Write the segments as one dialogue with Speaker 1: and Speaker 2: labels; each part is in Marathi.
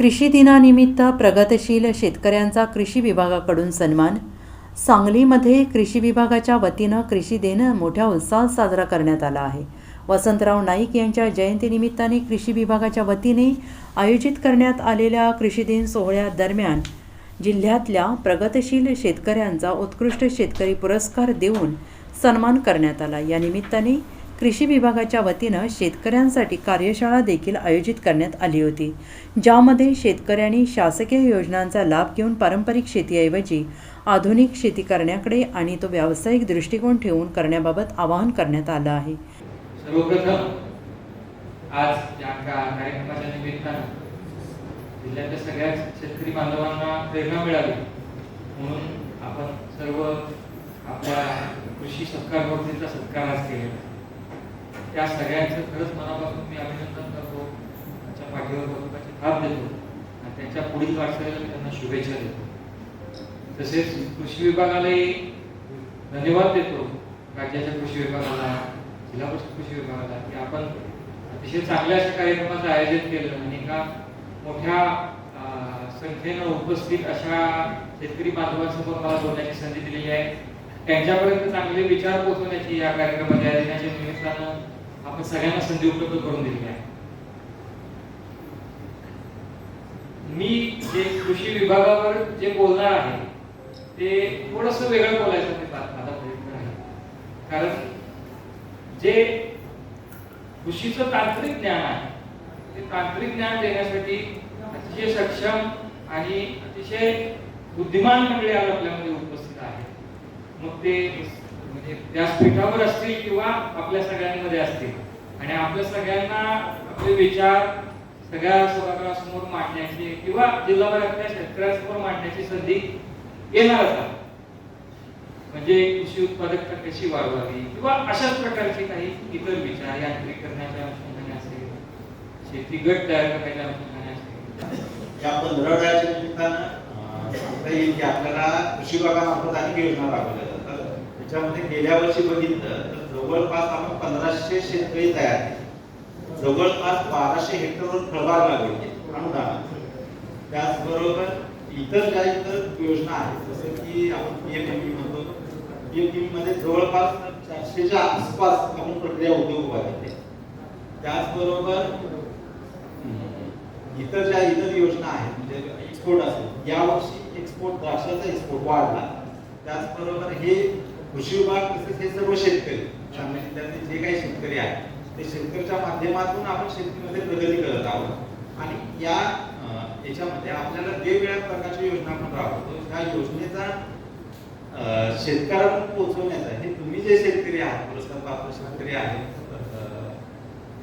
Speaker 1: कृषी दिनानिमित्त प्रगतशील शेतकऱ्यांचा कृषी विभागाकडून सन्मान. सांगलीमध्ये कृषी विभागाच्या वतीनं कृषी दिन मोठ्या उत्साहात साजरा करण्यात आला आहे. वसंतराव नाईक यांच्या जयंतीनिमित्ताने कृषी विभागाच्या वतीने आयोजित करण्यात आलेल्या कृषी दिन सोहळ्यादरम्यान जिल्ह्यातल्या प्रगतशील शेतकऱ्यांचा उत्कृष्ट शेतकरी पुरस्कार देऊन सन्मान करण्यात आला. या निमित्ताने कृषी विभागाच्या वतीनं शेतकऱ्यांसाठी कार्यशाळा देखील आयोजित करण्यात आली होती ज्यामध्ये शेतकऱ्यांनी शासकीय योजनांचा लाभ घेऊन पारंपरिक शेतीऐवजी आधुनिक शेती करण्याकडे आणि तो व्यावसायिक दृष्टिकोन ठेवून करण्याबाबत आवाहन करण्यात आलं आहे.
Speaker 2: सर्वप्रथम आज या कार्यक्रमाच्या निमित्तानं जिल्ह्यातल्या सगळ्याच शेतकरी बांधवांना प्रेरणा मिळावी म्हणून आपण सर्व आपल्या कृषी सत्कार मूर्तीचा सत्कार आज केलेला त्या सगळ्यांचं खरंच मनापासून मी अभिनंदन करतो. त्यांच्या पाठीवर बंदुकाची थाप देतो. आणि त्यांच्या पुढील वाटचालीला मी त्यांना शुभेच्छा देतो. तसेच कृषी विभागालाही धन्यवाद देतो. राज्याच्या कृषी विभागाला जिल्हा परिषद कृषी विभागाला की आपण अतिशय चांगल्या अशा कार्यक्रमाचं आयोजन केलं आणि एका मोठ्या संख्येनं उपस्थित अशा शेतकरी बांधवांसमोर मला बोलण्याची संधी दिलेली आहे. त्यांच्यापर्यंत चांगले विचार पोहोचवण्याची या कार्यक्रमाच्या आयोजनाच्या निमित्तानं आपण सगळ्यांना संधी उपलब्ध करून दिली आहे. मी जे कृषी विभागावर जे बोलणार आहे ते थोडस वेगळं बोलायचं ते माझा प्रयत्न आहे. कारण जे कृषीचं तांत्रिक ज्ञान आहे ते तांत्रिक ज्ञान देण्यासाठी अतिशय सक्षम आणि अतिशय बुद्धिमान मंडळी आज आपल्यामध्ये उपस्थित आहे मग ते म्हणजे व्यासपीठावर असतील किंवा आपल्या सगळ्यांमध्ये असतील. आणि आपल्या सगळ्यांना आपले विचार सगळ्या सभागृहासमोर मांडण्याची किंवा जिल्हाभरातल्या शेतकऱ्यांसमोर मांडण्याची संधी येणारच आहे. म्हणजे कृषी उत्पादकता कशी वाढवावी किंवा अशाच प्रकारचे काही इतर विचार यांत्रिकरणाच्या अनुषंगाने असेल शेती गट तयार करण्याच्या अनुषंगाने असेल.
Speaker 3: या पंधरवड्याच्या निमित्तानं सांगता येईल की आपल्याला कृषी विभागामार्फत अनेक योजना राबवल्या त्याच्यामध्ये गेल्या वर्षी बघितलं तर जवळपास आपण पंधराशे शेतकरी तयार केले. जवळपास बाराशे हेक्टरवर फळबाग लागवड केली अनुदान. त्याचबरोबर इतर ज्या इतर योजना आहेत जसं की आपण पीएमएमपी म्हणतो. पीएमपी मध्ये जवळपास चारशेच्या आसपास आपण प्रक्रिया उद्योग उभा केले त्याचबरोबर इतर ज्या इतर योजना आहेत म्हणजे एक्सपोर्ट असेल यावर्षी एक्सपोर्ट द्राक्षाचा एक्सपोर्ट वाढला. त्याचबरोबर हे कृषी विभाग तसेच हे सर्व शेतकरी सांगली जिल्ह्यातले जे काही शेतकरी आहेत ते शेतकऱ्याच्या माध्यमातून आपण शेतीमध्ये प्रगती करत आहोत. आणि या याच्यामध्ये आपल्याला वेगवेगळ्या प्रकारच्या योजना आपण राबवतो. ह्या योजनेचा अं, शेतकऱ्यापर्यंत पोहोचवण्याचा हे तुम्ही जे शेतकरी आहात पुरस्कार पात्र शेतकरी आहेत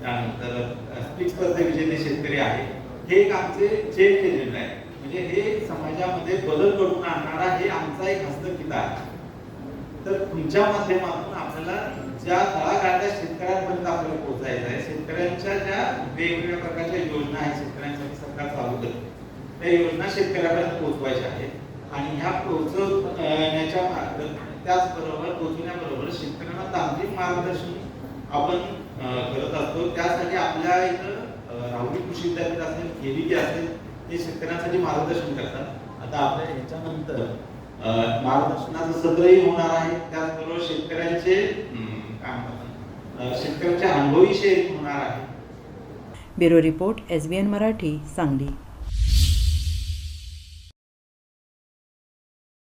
Speaker 3: त्यानंतर स्पीच स्पर्धा विजेते शेतकरी आहेत हे एक आमचे चेंज केलेलं आहे. म्हणजे हे समाजामध्ये बदल घडवून आणणारा हे आमचा एक हस्तकिता आहे. तर तुमच्या माध्यमातून आपल्याला ज्या तळागाळ्या शेतकऱ्यांपर्यंत आपल्याला पोहोचायचं आहे शेतकऱ्यांच्या ज्या वेगवेगळ्या प्रकारच्या योजना आहेत शेतकऱ्यांसाठी सरकार चालू करते. त्या योजना शेतकऱ्यापर्यंत पोहोचवायच्या आहेत. आणि ह्या पोहोचवण्याच्या मार्ग त्याचबरोबर पोहोचवण्याबरोबर शेतकऱ्यांना तांत्रिक मार्गदर्शन आपण करत असतो. त्यासाठी आपल्या इथं अं, राहुरी कृषी विद्यापीठ असेल जी असेल ते शेतकऱ्यांसाठी मार्गदर्शन करतात. आता आपल्या ह्याच्यानंतर मार्गदर्शनाचं सत्रही होणार आहे. त्याचबरोबर शेतकऱ्यांचे शेतकऱ्यांचे अनुभवी शेअरिंग होणार आहे.
Speaker 1: Bureau report S B N Marathi Sangli.